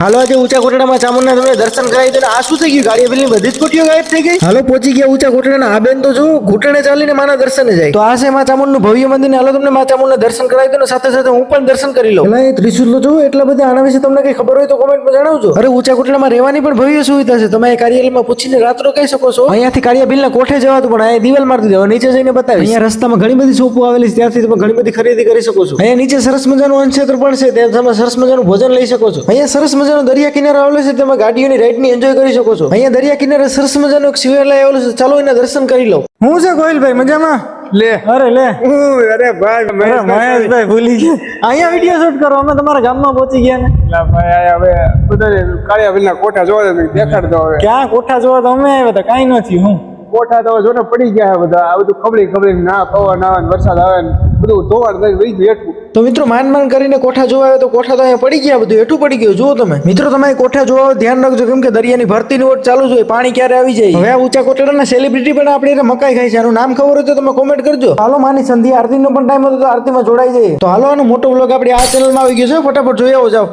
હાલો આજે ઊંચા કોટડામાં ચામુંડના તમને દર્શન કરાવી દો આ શું થઈ ગયું? ગાડી પેલી બધી જ કોટીઓ ગાયબ થઈ ગઈ? હાલો પહોંચી ગયા ઊંચા કોટડાના. આ બેન તો જો ઘૂંટણે ચાલીને માના દર્શને જાય. તો આ છે મા ચામુંડનું ભવ્ય મંદિર ને હાલો તમને મા ચામુંડના દર્શન કરાવી દો સાથે સાથે હું પણ દર્શન કરી લઉં. પેલા એ ત્રિશુલ જો એટલા બધા આના વિશે તમને કઈ ખબર હોય તો કોમેન્ટમાં જણાવજો. અરે ઊંચા કોટડામાં રહેવાની પણ ભવ્ય સુવિધા છે. તમે કાર્યાલયમાં પૂછીને રાત રોકાઈ શકો છો. અહીંયાથી કાળિયા કોઠે જવાતું પણ અહીંયા દિવાલ મારતી દેવા નીચે જઈને બતાવી અહીંયા રસ્તામાં ઘણી બધી શોપો આવેલી છે. ત્યાંથી તમે ઘણી બધી ખરીદી કરી શકો છો. અહીંયા નીચે સરસ મજાનું અન્નક્ષેત્ર પણ છે. ત્યાં તમે સરસ મજાનું ભોજન લઈ શકો છો. અહીંયા સરસ મજાનો દરિયા કિનારો આવેલો છે તેમાં ગાડીઓની રાઈડની એન્જોય કરી શકો છો. અહીંયા દરિયા કિનારે સરસ મજાનો એક શિવાલય આવેલો છે ચાલો એના દર્શન કરી લો હું છે ગોહિલભાઈ મજામાં? લે. અરે લે. અરે ભાઈ મહેશભાઈ ભૂલી ગયા. અહીંયા વીડિયો શૂટ કરો અમે તમારા ગામમાં પહોંચી ગયા ને. ભાઈ આ હવે બધા કાળિયા કોઠા જોવા દે દેખાડ દો હવે. ક્યાં કોઠા જોવા તો અમે આવ્યા હતા કાંઈ નથી હું. કોઠા તો જોને પડી ગયા બધા આ બધું ખબડી ખબડી ના પવન આવે ને વરસાદ આવે ને. બધું ધોવાડ થઈ વહી ગયું તો મિત્રો માન માન કરીને કોઠા જોવા તો કોઠા તો અહીંયા પડી ગયા બધું એઠું પડી ગયું. જુઓ તમે. મિત્રો તમે કોઠા જોવા ધ્યાન રાખજો, કેમ કે દરિયાની ભરતીની ઓટ ચાલુ જોઈએ પાણી ક્યારે આવી જાય? હવે ઊંચા કોટડાના સેલિબ્રિટી પણ આપણે એને મકાઈ ખાય છે. આનું નામ ખબર હોય તો તમે કોમેન્ટ કરજો. હાલો, માની સંધ્યા, આરતીનો પણ ટાઈમ હતો તો આરતીમાં જોડાઈ જાય તો હાલો, આનો મોટો બ્લોગ આપણે આ ચેનલમાં આવી ગયો છે. ફટાફટ જોઈ આવો, જાઓ.